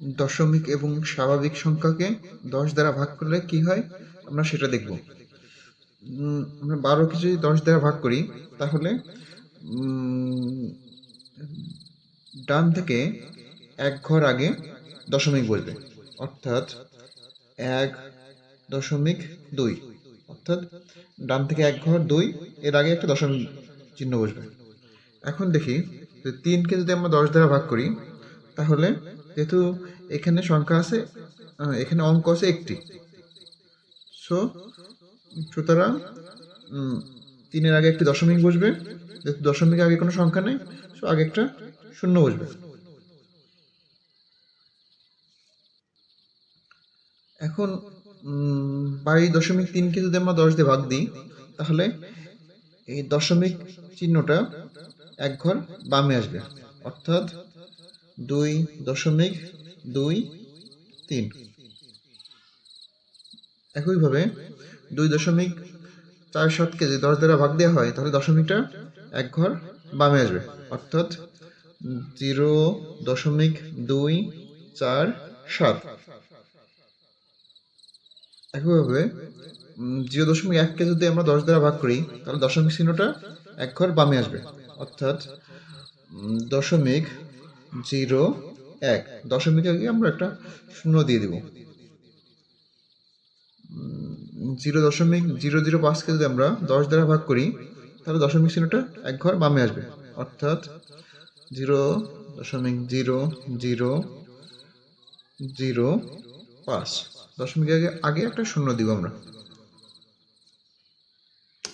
দশমিক এবং স্বাভাবিক সংখ্যাকে দশ দ্বারা ভাগ করলে কি হয়? আমরা সেটা দেখব। আমরা বারোকে যদি দশ দ্বারা ভাগ করি, তাহলে ডান থেকে এক ঘর আগে দশমিক বসবে অর্থাৎ এক দশমিক দুই। অর্থাৎ ডান থেকে এক ঘর দুই, এর আগে একটা দশমিক চিহ্ন বসবে। এখন দেখি তিনকে যদি আমরা দশ দ্বারা ভাগ করি, তাহলে যেহেতু এখানে সংখ্যা আছে এখানে অঙ্ক আছে একটি। সো সুতরাং তিনের আগে একটি দশমিক বসবে। যেহেতু দশমিক আগে কোনো সংখ্যা নেই সো আগে একটা শূন্য বসবে। এখন বাই দশমিক তিনকে যদি আমরা দশ দিয়ে ভাগ দিই, তাহলে এই দশমিক চিহ্নটা এক ঘর বামে আসবে। অর্থাৎ দুই দশমিক দুই তিন। একইভাবে দুই দশমিক চার সাতকে যদি দশ দ্বারা ভাগ দেওয়া হয়, তাহলে দশমিকটা এক ঘর বামে আসবে। অর্থাৎ জিরো দশমিক দুই চার সাত। একইভাবে জিরো দশমিক এককে যদি আমরা দশ দ্বারা ভাগ করি, তাহলে দশমিক চিহ্নটা এক ঘর বামে আসবে। অর্থাৎ দশমিক জিরো, এক। দশমিক আগে আমরা একটা শূন্য দিয়ে দিব। জিরো দশমিক, জিরো জিরো পাঁচকে যদি আমরা দশ দ্বারা ভাগ করি, তাহলে দশমিক চিহ্নটা এক ঘর বামে আসবে। অর্থাৎ জিরো দশমিক জিরো জিরো জিরো, পাঁচ। দশমিক আগে আগে একটা শূন্য দিব আমরা।